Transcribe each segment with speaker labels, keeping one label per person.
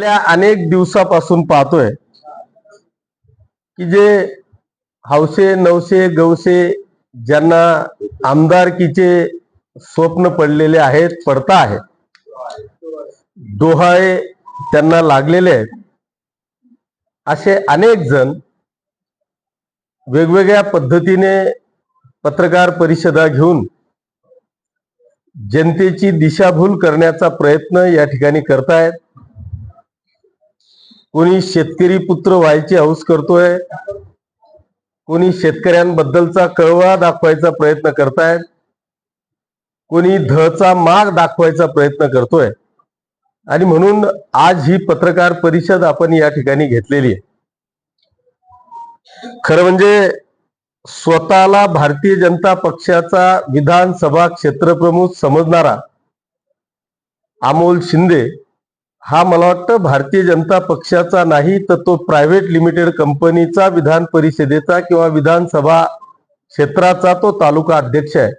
Speaker 1: गेल्या अनेक दिवसापासून पाहतोय की जे हौसे नवसे गवसे ज्यांना आमदारकीचे स्वप्न पडलेले आहेत पडता आहेत डोहाळे त्यांना लागलेले आहेत. असे अनेक जण वेगवेगळ्या पद्धतीने पत्रकार परिषदा घेऊन जनतेची दिशाभूल करण्याचा प्रयत्न या ठिकाणी करतायत. कोणी शेतकरी पुत्र व्हायची हौस करतोय? कोणी शेतकऱ्यांबद्दलचा कळवा दाखवायचा प्रयत्न करतायत? कोणी धचा माग दाखवायचा प्रयत्न करतोय? आणि म्हणून आज ही पत्रकार परिषद आपण या ठिकाणी घेतलेली आहे. खरं म्हणजे स्वतःला भारतीय जनता पक्षाचा विधानसभा क्षेत्रप्रमुख समजणारा अमोल शिंदे हा मला वाटतं भारतीय जनता पक्षाचा नाही तर तो प्रायव्हेट लिमिटेड कंपनीचा विधान परिषदेचा किंवा विधानसभा क्षेत्राचा तो तालुका अध्यक्ष आहे.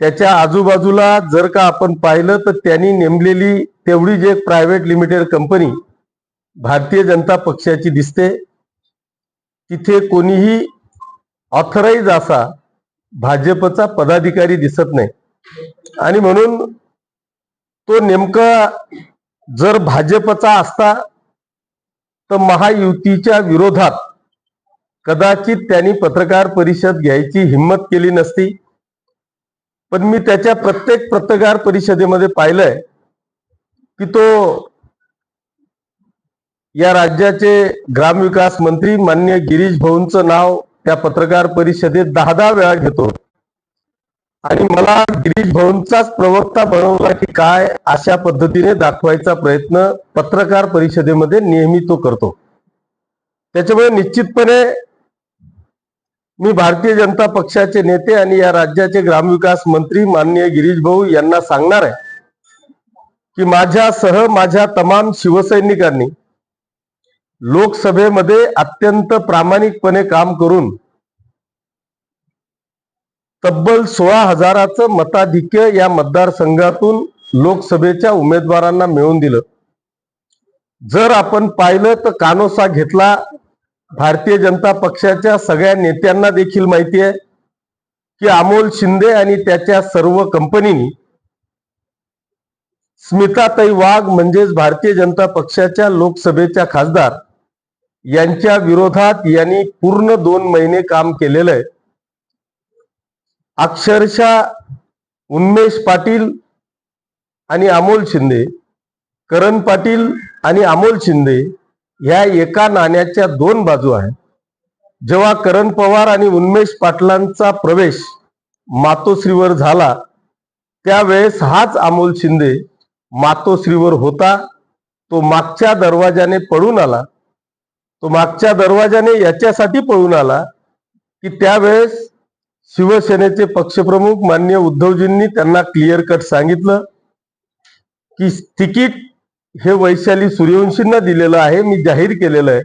Speaker 1: त्याच्या आजूबाजूला जर का आपण पाहिलं तर त्यांनी नेमलेली तेवढी जे private limited company Bharatiya Janata पक्षाची दिसते. तिथे कोणीही ऑथराईज असा भाजपचा पदाधिकारी दिसत नाही. आणि म्हणून तो नेमका जर भाजपचा असता तर महायुतीच्या विरोधात कदाचित त्यांनी पत्रकार परिषद घ्यायची हिंमत केली नसती. पण मी त्याच्या प्रत्येक पत्रकार परिषदेमध्ये पाहिलंय की तो या राज्याचे ग्रामविकास मंत्री मान्य गिरीश भाऊंचं नाव त्या पत्रकार परिषदेत दहा दहा वेळा घेतो. आणि मला गिरीश भाऊंचाच प्रवक्ता बनवला की काय अशा पद्धतीने दाखवायचा प्रयत्न पत्रकार परिषदेमध्ये नेहमी तो करतो. त्याच्यामुळे निश्चितपणे मी भारतीय जनता पक्षाचे नेते आणि या राज्याचे ग्रामविकास मंत्री माननीय गिरीश भाऊ यांना सांगणार आहे की माझ्यासह माझ्या तमाम शिवसैनिकांनी लोकसभेमध्ये अत्यंत प्रामाणिकपणे काम करून तब्बल सोळा हजाराचं मताधिक्य या मतदारसंघातून लोकसभेच्या उमेदवारांना मिळवून दिलं. जर आपण पाहिलं तर कानोसा घेतला. भारतीय जनता पक्षाच्या सगळ्या नेत्यांना देखील माहिती आहे की अमोल शिंदे आणि त्याच्या सर्व कंपनीनी स्मिताताई वाघ म्हणजेच भारतीय जनता पक्षाच्या लोकसभेच्या खासदार यांच्या विरोधात यांनी पूर्ण दोन महिने काम केलेलं आहे. अक्षरशः उन्मेष पाटील आणि अमोल शिंदे करण पाटील आणि अमोल शिंदे ह्या एका नाण्याच्या दोन बाजू आहेत. जेव्हा करण पवार आणि उन्मेष पाटलांचा प्रवेश मातोश्रीवर झाला त्यावेळेस हाच अमोल शिंदे मातोश्रीवर होता. तो मागच्या दरवाजाने पळून आला. तो मागच्या दरवाजाने याच्यासाठी पळून आला की त्यावेळेस शिवसेनेचे पक्षप्रमुख मान्य उद्धवजींनी त्यांना क्लिअर कट सांगितलं की तिकीट हे वैशाली सूर्यवंशींना दिलेलं आहे मी जाहीर केलेलं आहे.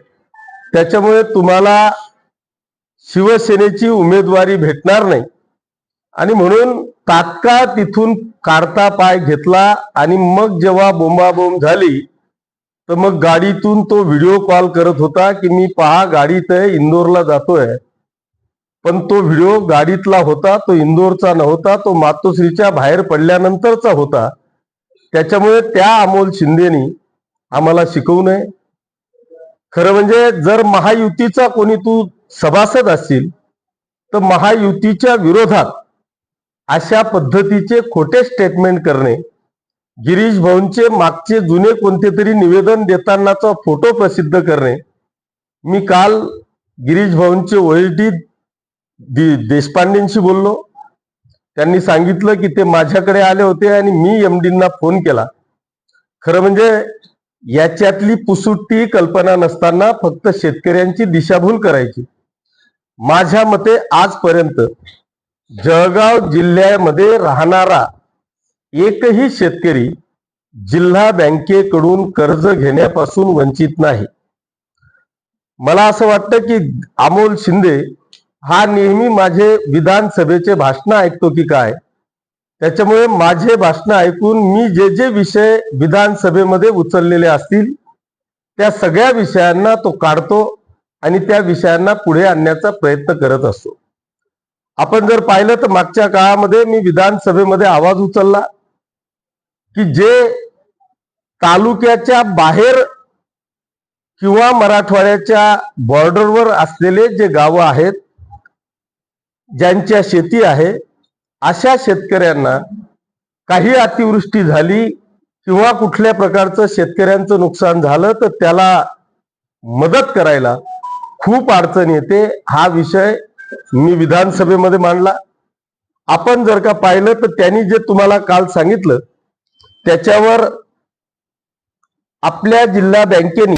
Speaker 1: त्याच्यामुळे तुम्हाला शिवसेनेची उमेदवारी भेटणार नाही. आणि म्हणून तात्काळ तिथून काढता पाय घेतला आणि मग जेव्हा बोंबाबोंब झाली तर मग गाडीतून तो व्हिडिओ कॉल करत होता की मी पहा गाडीत आहे इंदोरला जातोय. पण तो व्हिडिओ गाडीतला होता तो इंदोरचा नव्हता तो मातोश्रीच्या बाहेर पडल्यानंतरचा होता. त्याच्यामुळे त्या अमोल शिंदेनी आम्हाला शिकवू नये. खरं म्हणजे जर महायुतीचा कोणी तू सभासद असतील तर महायुतीच्या विरोधात अशा पद्धतीचे खोटे स्टेटमेंट करणे गिरीश भाऊंचे मागचे जुने कोणते तरी निवेदन देतानाचा फोटो प्रसिद्ध करणे मी काल गिरीश भाऊंचे ओएसडी देशपांडेंशी बोललो. त्यांनी सांगितलं की ते माझ्याकडे आले होते आणि मी एमडींना फोन केला. खरं म्हणजे याच्यातली पुसुट्टी कल्पना नसताना फक्त शेतकऱ्यांची दिशाभूल करायची. माझ्या मते आजपर्यंत जळगाव जिल्ह्यामध्ये राहणारा एकही शेतकरी जिल्हा बँकेकडून कर्ज घेण्यापासून वंचित नाही. मला असं वाटतं की अमोल शिंदे हा नेहमी माझे विधानसभेचे भाषण ऐकतो की काय? त्याच्यामुळे माझे भाषण ऐकून मी जे जे विषय विधानसभेमध्ये उचललेले असतील त्या सगळ्या विषयांना तो काढतो आणि त्या विषयांना पुढे आणण्याचा प्रयत्न करत असतो. आपण जर पाहिलं तर मागच्या काळामध्ये मी विधानसभेमध्ये आवाज उचलला की जे तालुक्याच्या बाहेर किंवा मराठवाड्याच्या बॉर्डरवर असलेले जे गावं आहेत ज्यांच्या शेती आहे अशा शेतकऱ्यांना काही अतिवृष्टी झाली किंवा कुठल्या प्रकारचं शेतकऱ्यांचं नुकसान झालं तर त्याला मदत करायला खूप अडचण येते. हा विषय मी विधानसभेमध्ये मांडला. आपण जर का पाहिलं तर त्यांनी जे तुम्हाला काल सांगितलं त्याच्यावर आपल्या जिल्हा बँकेने